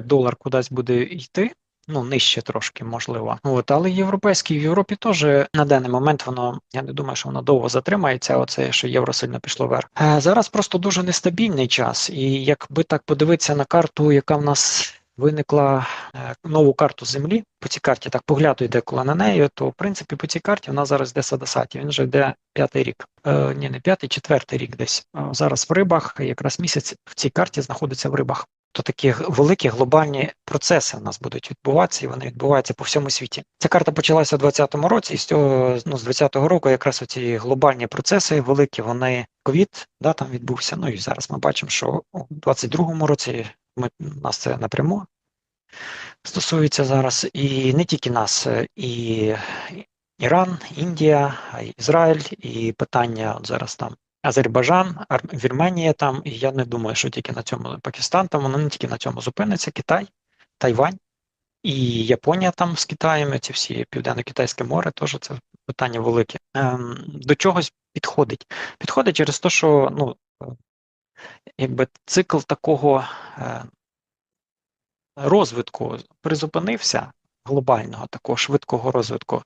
долар кудись буде йти. Ну, нижче трошки, можливо. От, але європейський в Європі теж на даний момент воно, я не думаю, що воно довго затримається. Оце що євро сильно пішло вверх. Е, зараз просто дуже нестабільний час, і якби так подивитися на карту, яка в нас виникла е, нову карту землі. По цій карті так поглядаю деколи на неї, то в принципі по цій карті вона зараз йде Садасаті. Він вже йде п'ятий рік. Е, ні, не п'ятий, четвертий рік десь. Е, зараз в рибах, якраз місяць в цій карті знаходиться в рибах. То такі великі глобальні процеси в нас будуть відбуватися, і вони відбуваються по всьому світі. Ця карта почалася у 2020 році, і з цього ну, з 2020 року якраз ці глобальні процеси великі, вони ковід, да, там відбувся. Ну і зараз ми бачимо, що у 2022 році ми нас це напряму стосується зараз, і не тільки нас, е, і Іран, Індія, Ізраїль, і питання от зараз там Азербайджан, Вірменія там, і я не думаю, що тільки на цьому Пакистан, там воно не тільки на цьому зупиниться, Китай, Тайвань і Японія там з Китаєм, ці всі Південно-Китайське море, теж це питання велике. Ем, до чогось підходить. Підходить через те, що ну, якби цикл такого е, розвитку призупинився, глобального такого швидкого розвитку.